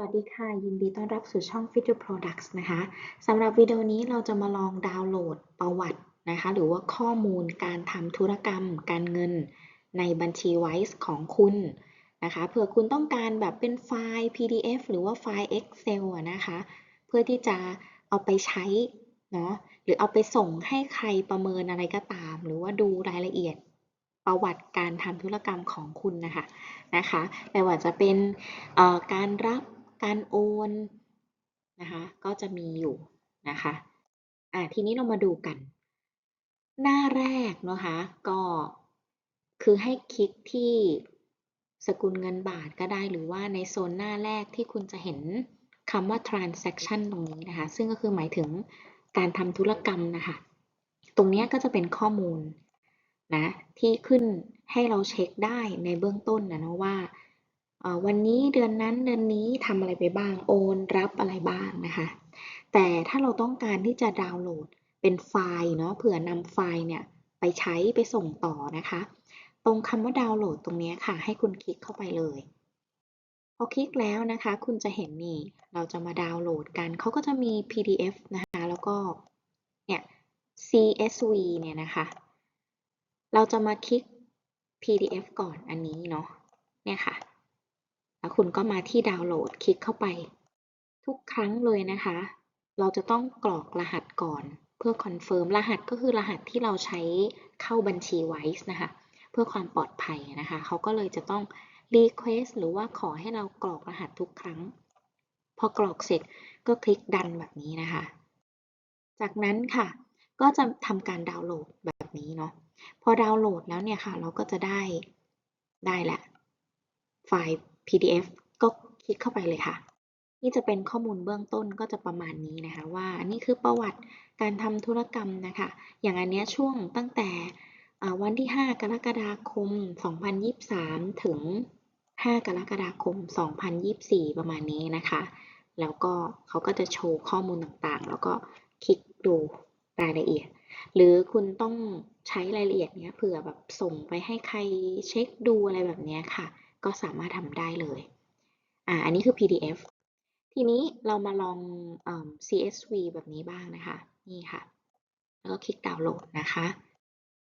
สวัสดีค่ะ ยินดีต้อนรับสู่ช่อง Fit Your Products นะคะสำหรับวิดีโอนี้เราจะมาลองดาวน์โหลดประวัตินะคะ หรือว่าข้อมูลการทำธุรกรรม การเงินในบัญชี Wise ของคุณนะคะเผื่อคุณต้องการแบบเป็นไฟล์ PDF หรือว่าไฟล์ Excel นะคะ เพื่อที่จะเอาไปใช้เนาะหรือเอาไปส่งให้ใครประเมินอะไรก็ตาม หรือว่าดูรายละเอียดประวัติการทำธุรกรรมของคุณนะคะนะคะไม่ว่าจะเป็นการรับ การโอนนะคะก็จะมีอยู่นะคะอ่าทีนี้เรามาดูกัน หน้าแรกนะคะก็คือให้คลิกที่สกุลเงินบาทก็ได้หรือว่าในโซนหน้าแรกที่คุณจะเห็นคำว่า transaction ตรงนี้นะคะ ซึ่งก็คือหมายถึงการทำธุรกรรมนะคะ ตรงนี้ก็จะเป็นข้อมูลนะที่ขึ้นให้เราเช็คได้ในเบื้องต้นนะนะว่า วันนี้เดือนนั้นเดือนนี้ทำอะไรไปบ้างโอนรับอะไรบ้างนะคะ แต่ถ้าเราต้องการที่จะดาวน์โหลดเป็นไฟล์เนาะเผื่อนำไฟล์เนี่ยไปใช้ไปส่งต่อนะคะ ตรงคำว่าดาวน์โหลดตรงนี้ค่ะ ให้คุณคลิกเข้าไปเลยพอคลิกแล้วนะคะ คุณจะเห็นนี่ เราจะมาดาวน์โหลดกันเขาก็จะมี PDF นะคะ แล้วก็เนี่ย CSV เนี่ยนะคะ เราจะมาคลิก PDF ก่อนอันนี้เนาะเนี่ยค่ะ แล้วคุณก็มาที่ดาวน์โหลดคลิกเข้าไป ทุกครั้งเลยนะคะ เราจะต้องกรอกรหัสก่อน เพื่อคอนเฟิร์มรหัสก็คือรหัสที่เราใช้เข้าบัญชีไว้นะคะ เพื่อความปลอดภัยนะคะเขาก็เลยจะต้อง Request หรือว่าขอให้เรากรอกรหัสทุกครั้ง พอกรอกเสร็จก็คลิกดันแบบนี้นะคะ จากนั้นค่ะ ก็จะทำการดาวน์โหลดแบบนี้เนาะพอดาวน์โหลดแล้วเนี่ยค่ะ เราก็จะได้ได้แหละไฟล์ PDF ก็คลิกเข้าไปเลยค่ะ นี่จะเป็นข้อมูลเบื้องต้นก็จะประมาณนี้นะคะ ว่านี่คือประวัติการทำธุรกรรมนะคะ อย่างอันเนี้ยช่วงตั้งแต่วันที่ 5 กรกฎาคม 2023 ถึง 5 กรกฎาคม 2024 ประมาณนี้นะคะ แล้วก็เขาก็จะโชว์ข้อมูลต่างๆ แล้วก็คลิกดูรายละเอียด หรือคุณต้องใช้รายละเอียดเนี้ยเผื่อแบบส่งไปให้ใครเช็คดูอะไรแบบนี้ค่ะ ก็สามารถทำได้เลย อ่า อันนี้คือ PDF ทีนี้เรามาลองอ CSV แบบนี้บ้างนะคะ นี่ค่ะ แล้วก็คลิกดาวน์โหลดนะคะ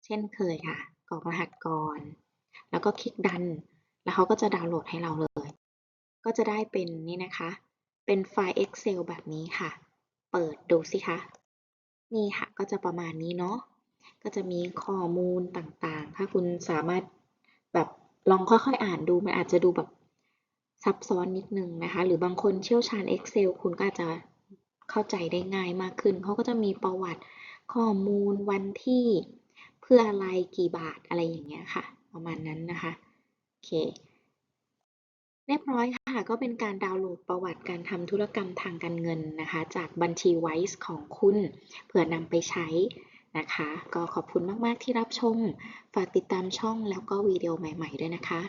เช่นเคยค่ะกรอกรหัสก่อน แล้วก็คลิกดัน แล้วเขาก็จะดาวน์โหลดให้เราเลย ก็จะได้เป็นนี่นะคะ เป็นไฟล์ Excel แบบนี้ค่ะ เปิดดูสิคะ นี่ค่ะ ก็จะประมาณนี้เนาะ ก็จะมีข้อมูลต่างๆ ถ้าคุณสามารถแบบ ลองค่อยๆอ่านดูมันอาจจะดูแบบซับซ้อนนิดนึงนะคะ หรือบางคนเชี่ยวชาญ Excel คุณก็อาจจะเข้าใจได้ง่ายมากขึ้น เขาก็จะมีประวัติข้อมูลวันที่เพื่ออะไรกี่บาทอะไรอย่างเงี้ยค่ะ ประมาณนั้นนะคะ โอเค เรียบร้อยค่ะ ก็เป็นการดาวน์โหลดประวัติการทำธุรกรรมทางการเงินนะคะ จากบัญชี Wise ของคุณ เผื่อนำไปใช้ นะคะ ก็ขอบคุณมาก ๆ ที่รับชม ฝากติดตามช่องแล้วก็วิดีโอใหม่ ๆ ด้วยนะคะ